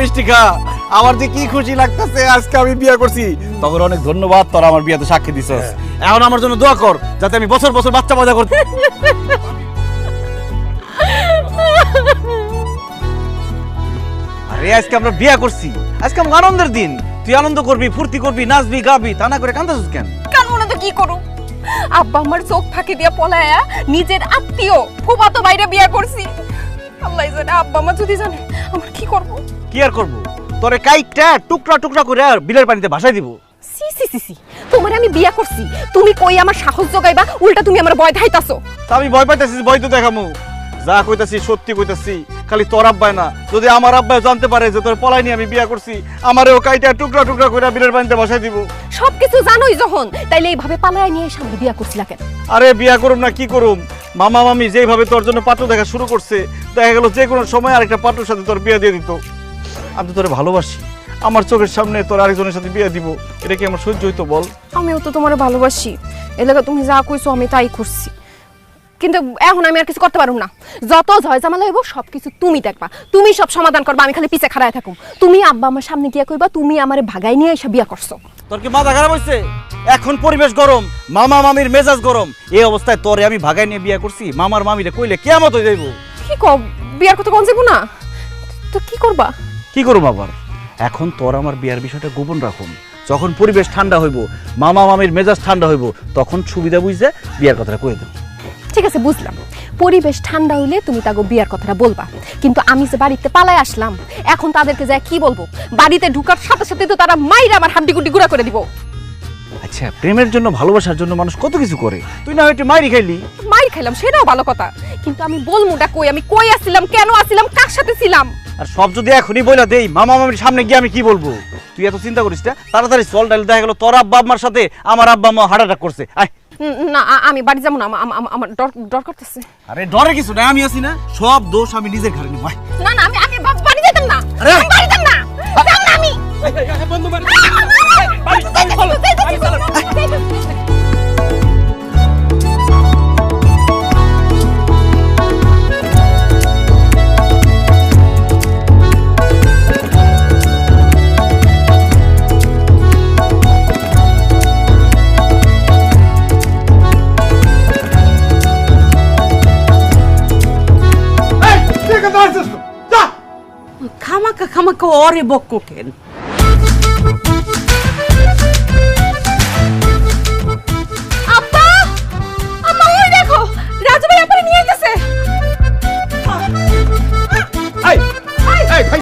মিষ্টি খা। আমার যে কি খুশি লাগতেছে আজকে আমি বিয়ে করছি। তখন অনেক ধন্যবাদ তোরা আমার বিয়েতে সাক্ষী দিছস। এখন আমার জন্য দোয়া কর যাতে আমি বছর বছর বাচ্চা করতে আরে আজকে আমরা বিয়ে করছি। আজকে আমার আনন্দের দিন। তুই আনন্দ করবি ফুর্তি করবি নাচবি গাবি তা না করে কান্দাছিস কেন? কান মনে তো কি করু আব্বা আমার চোখ ফাঁকি দিয়া পলায়া নিজের আত্মীয় ফুফাতো বাইরে বিয়া করছি। আব্বা আমার যদি জানে আমার কি করব? কি আর করব? তোরে টুকরা টুকরা করে আর বিলের পানিতে ভাসাই দিব। সি সি সি সি তোমার আমি বিয়া করছি তুমি কই আমার সাহস জোগাইবা উল্টা তুমি আমার ভয় ধাইতাছো তা আমি ভয় পাইতেছি ভয় তো দেখামু। যা কইতাছি সত্যি কইতাছি খালি তোর আব্বাই না। যদি আমার আব্বাই জানতে পারে যে তোর পলাই নিয়ে আমি বিয়া করছি আমারও কাইটা টুকরা টুকরা করে বিলের পানিতে বসাই দিব। সবকিছু জানোই যখন তাইলে এইভাবে পালায় নিয়ে সামনে বিয়া করছিলা কেন? আরে বিয়া করুম না কি করুম? মামা মামি যেভাবে তোর জন্য পাত্র দেখা শুরু করছে, দেখা গেল যে কোনো সময় আরেকটা পাত্রের সাথে তোর বিয়ে দিয়ে দিত। আমি তো তোরে ভালোবাসি। আমার চোখের সামনে তোর আরেকজনের সাথে বিয়ে দিব। এটা কি আমার সহ্য হইতো বল? আমিও তো তোমার ভালোবাসি। এলাকা তুমি যা কইছো আমি তাই করছি। কিন্তু এখন আমি আর কিছু করতে পারব না। যত ঝয় ঝামেলা হইব সব কিছু তুমি দেখবা। তুমি সব সমাধান করবা আমি খালি পিছে খাড়ায় থাকুম। তুমি আব্বা আমার সামনে গিয়া কইবা তুমি আমার ভাগাই নিয়ে এসে বিয়া করছ। তোর কি মাথা খারাপ হয়েছে এখন পরিবেশ গরম মামা মামির মেজাজ গরম। এই অবস্থায় তোরে আমি ভাগাই নিয়ে বিয়ে করছি মামার মামিরে কইলে কেমন হয়ে যাইব কি কব বিয়ার কথা কোন যাব না? তো কি করবা? কি করব আবার? এখন তোর আমার বিয়ার বিষয়টা গোপন রাখুন যখন পরিবেশ ঠান্ডা হইব মামা মামির মেজাজ ঠান্ডা হইব তখন সুবিধা বুঝতে বিয়ার কথাটা কয়ে দেব ঠিক আছে বুঝলাম। পরিবেশ ঠান্ডা হইলে তুমি তাগো বিয়ার কথাটা বলবা। কিন্তু আমি যে বাড়িতে পালায় আসলাম এখন তাদেরকে যা কি বলব? বাড়িতে ঢুকার সাথে সাথে তো তারা মাইরা আমার হাড্ডি গুড্ডি গুঁড়া করে দিব। আচ্ছা প্রেমের জন্য ভালোবাসার জন্য মানুষ কত কিছু করে? তুই না হয় একটু মাইরি খাইলি? মাইর খাইলাম সেটাও ভালো কথা। কিন্তু আমি বলমুটা কই? আমি কই আসছিলাম? কেন আসছিলাম? কার সাথে ছিলাম? আর সব যদি এখনই বইলা দেই মামা মামির সামনে গিয়ে আমি কি বলব? তুই এত চিন্তা করিস না তাড়াতাড়ি চল ডাইল দেখা গেলো তোর আব্বা আমার সাথে আমার আব্বা আম্মা হার্ট অ্যাটাক করছে। আয়। না আমি বাড়ি যাব না আমা- আমা- আমা- আমার ডর ডর করতেছে। আরে ডরে কিছু না আমি আছি না সব দোষ আমি নিজের ঘরে নিব না না আমি আমি বাড়ি খামাকা খামাকা অরে বক কোঠেন